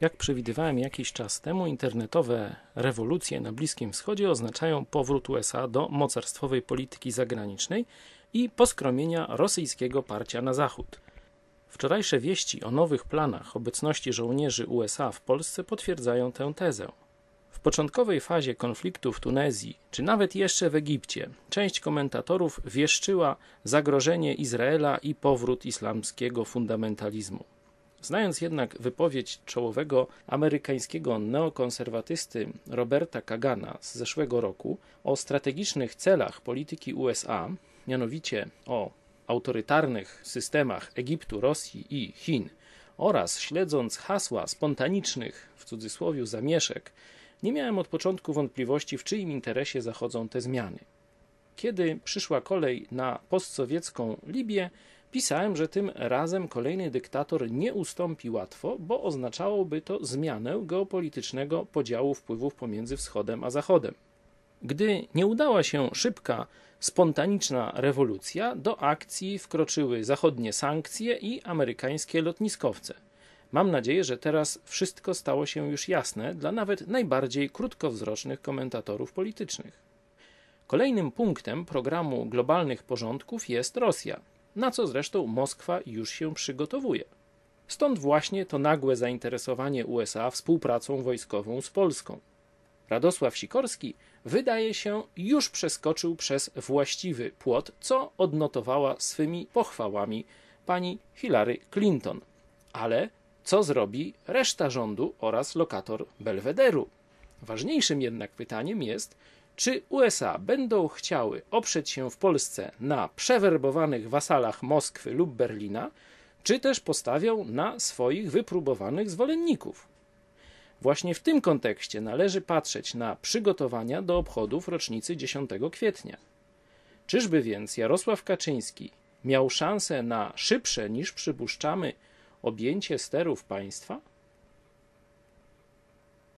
Jak przewidywałem jakiś czas temu, internetowe rewolucje na Bliskim Wschodzie oznaczają powrót USA do mocarstwowej polityki zagranicznej i poskromienia rosyjskiego parcia na zachód. Wczorajsze wieści o nowych planach obecności żołnierzy USA w Polsce potwierdzają tę tezę. W początkowej fazie konfliktu w Tunezji, czy nawet jeszcze w Egipcie, część komentatorów wieszczyła zagrożenie Izraela i powrót islamskiego fundamentalizmu. Znając jednak wypowiedź czołowego amerykańskiego neokonserwatysty Roberta Kagana z zeszłego roku o strategicznych celach polityki USA, mianowicie o autorytarnych systemach Egiptu, Rosji i Chin, oraz śledząc hasła spontanicznych, w cudzysłowie, zamieszek, nie miałem od początku wątpliwości, w czyim interesie zachodzą te zmiany. Kiedy przyszła kolej na postsowiecką Libię, pisałem, że tym razem kolejny dyktator nie ustąpi łatwo, bo oznaczałoby to zmianę geopolitycznego podziału wpływów pomiędzy Wschodem a Zachodem. Gdy nie udała się szybka, spontaniczna rewolucja, do akcji wkroczyły zachodnie sankcje i amerykańskie lotniskowce. Mam nadzieję, że teraz wszystko stało się już jasne dla nawet najbardziej krótkowzrocznych komentatorów politycznych. Kolejnym punktem programu globalnych porządków jest Rosja, na co zresztą Moskwa już się przygotowuje. Stąd właśnie to nagłe zainteresowanie USA współpracą wojskową z Polską. Radosław Sikorski wydaje się już przeskoczył przez właściwy płot, co odnotowała swymi pochwałami pani Hillary Clinton. Ale co zrobi reszta rządu oraz lokator Belwederu? Ważniejszym jednak pytaniem jest, czy USA będą chciały oprzeć się w Polsce na przewerbowanych wasalach Moskwy lub Berlina, czy też postawią na swoich wypróbowanych zwolenników. Właśnie w tym kontekście należy patrzeć na przygotowania do obchodów rocznicy 10 kwietnia. Czyżby więc Jarosław Kaczyński miał szansę na szybsze niż przypuszczamy objęcie sterów państwa?